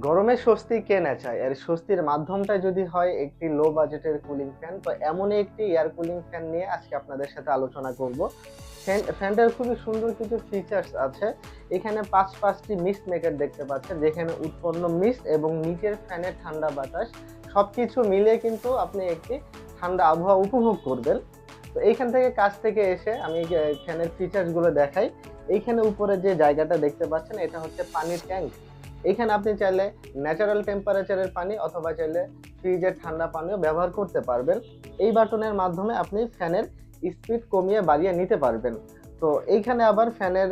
গরমে স্বস্তি কে না চায়? এর স্বস্তির মাধ্যমটা যদি হয় একটি লো বাজেটের কুলিং ফ্যান তো এমনই একটি এয়ার কুলিং ফ্যান নিয়ে আজকে আপনাদের সাথে আলোচনা করব। ফ্যান ফ্যানটার খুবই সুন্দর কিছু ফিচার্স আছে। এখানে পাঁচ, পাঁচটি মিস্ট মেকার দেখতে পাচ্ছেন, যেখানে উৎপন্ন মিস্ট এবং নিচের ফ্যানের ঠান্ডা বাতাস, সবকিছু মিলে কিন্তু আপনি একটি ঠান্ডা আবহাওয়া উপভোগ করবেন। তো এইখান থেকে কাছ থেকে এসে আমি ফ্যানের ফিচার্সগুলো দেখাই। এইখানে উপরে যে জায়গাটা দেখতে পাচ্ছেন, এটা হচ্ছে পানির ট্যাঙ্ক এখানে আপনি চাইলে ন্যাচারাল টেম্পারেচারের পানি অথবা চাইলে ফ্রিজের ঠান্ডা পানিও ব্যবহার করতে পারবেন। এই বাটনের মাধ্যমে আপনি ফ্যানের স্পিড কমিয়ে বাড়িয়ে নিতে পারবেন। তো এইখানে আবার ফ্যানের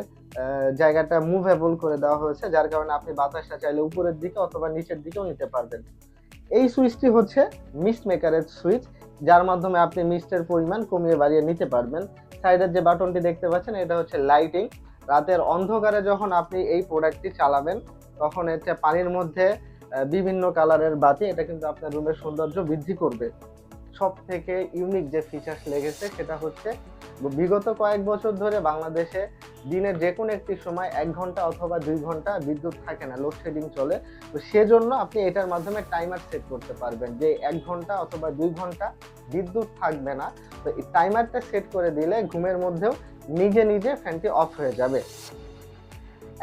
জায়গাটা মুভেবল করে দেওয়া হয়েছে, যার কারণে আপনি বাতাসটা চাইলে উপরের দিকে অথবা নিচের দিকেও নিতে পারবেন। এই সুইচটি হচ্ছে মিস্ট মেকারের সুইচ, যার মাধ্যমে আপনি মিস্টের পরিমাণ কমিয়ে বাড়িয়ে নিতে পারবেন। সাইডের যে বাটনটি দেখতে পাচ্ছেন, এটা হচ্ছে লাইটিং রাতের অন্ধকারে যখন আপনি এই প্রোডাক্টটি চালাবেন তখন এটা পানির মধ্যে বিভিন্ন কালারের বাতি, এটা কিন্তু আপনার রুমের সৌন্দর্য বৃদ্ধি করবে। সব থেকে ইউনিক যে ফিচার্স লেগেছে সেটা হচ্ছে, বিগত কয়েক বছর ধরে বাংলাদেশে দিনের যে কোনো একটি সময় এক ঘণ্টা অথবা দুই ঘণ্টা বিদ্যুৎ থাকে না লোডশেডিং চলে। তো সেজন্য আপনি এটার মাধ্যমে টাইমার সেট করতে পারবেন যে এক ঘণ্টা অথবা দুই ঘণ্টা বিদ্যুৎ থাকবে না। তো এই টাইমারটা সেট করে দিলে ঘুমের মধ্যেও নিজে নিজে ফ্যানটি অফ হয়ে যাবে।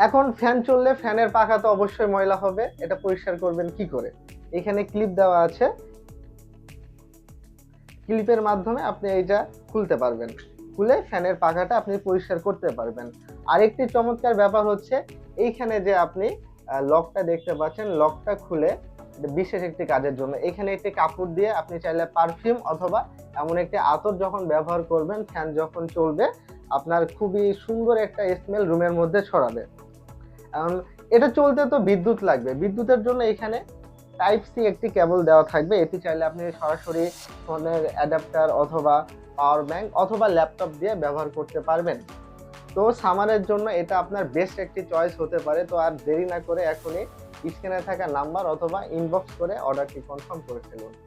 এখন ফ্যান চললে ফ্যানের পাখা তো অবশ্যই ময়লা হবে, এটা পরিষ্কার করবেন কি করে? এখানে ক্লিপ দেওয়া আছে। ক্লিপের মাধ্যমে আপনি এইটা খুলতে পারবেন। খুলে ফ্যানের পাখাটা আপনি পরিষ্কার করতে পারবেন। আরেকটি চমৎকার ব্যাপার হচ্ছে, এইখানে যে আপনি লকটা দেখতে পাচ্ছেন লকটা খুলে বিশেষ একটি কাজের জন্য। এখানে একটি কাপড় দিয়ে আপনি চাইলে পারফিউম অথবা এমন একটি আতর যখন ব্যবহার করবেন ফ্যান যখন চলবে, আপনার খুবই সুন্দর একটা স্মেল রুমের মধ্যে ছড়াবে। এখন এটা চলতে তো বিদ্যুৎ লাগবে। বিদ্যুতের জন্য এখানে টাইপ সি একটি কেবল দেওয়া থাকবে। এটি চাইলে আপনি সরাসরি ফোনের অ্যাডাপ্টার অথবা পাওয়ার ব্যাংক অথবা ল্যাপটপ দিয়ে ব্যবহার করতে পারবেন। তো সামারের জন্য এটা আপনার বেস্ট একটি চয়েস হতে পারে। তো আর দেরি না করে এখনই স্ক্রিনে থাকা নাম্বার অথবা ইনবক্স করে অর্ডারটি কনফার্ম করে ফেলুন।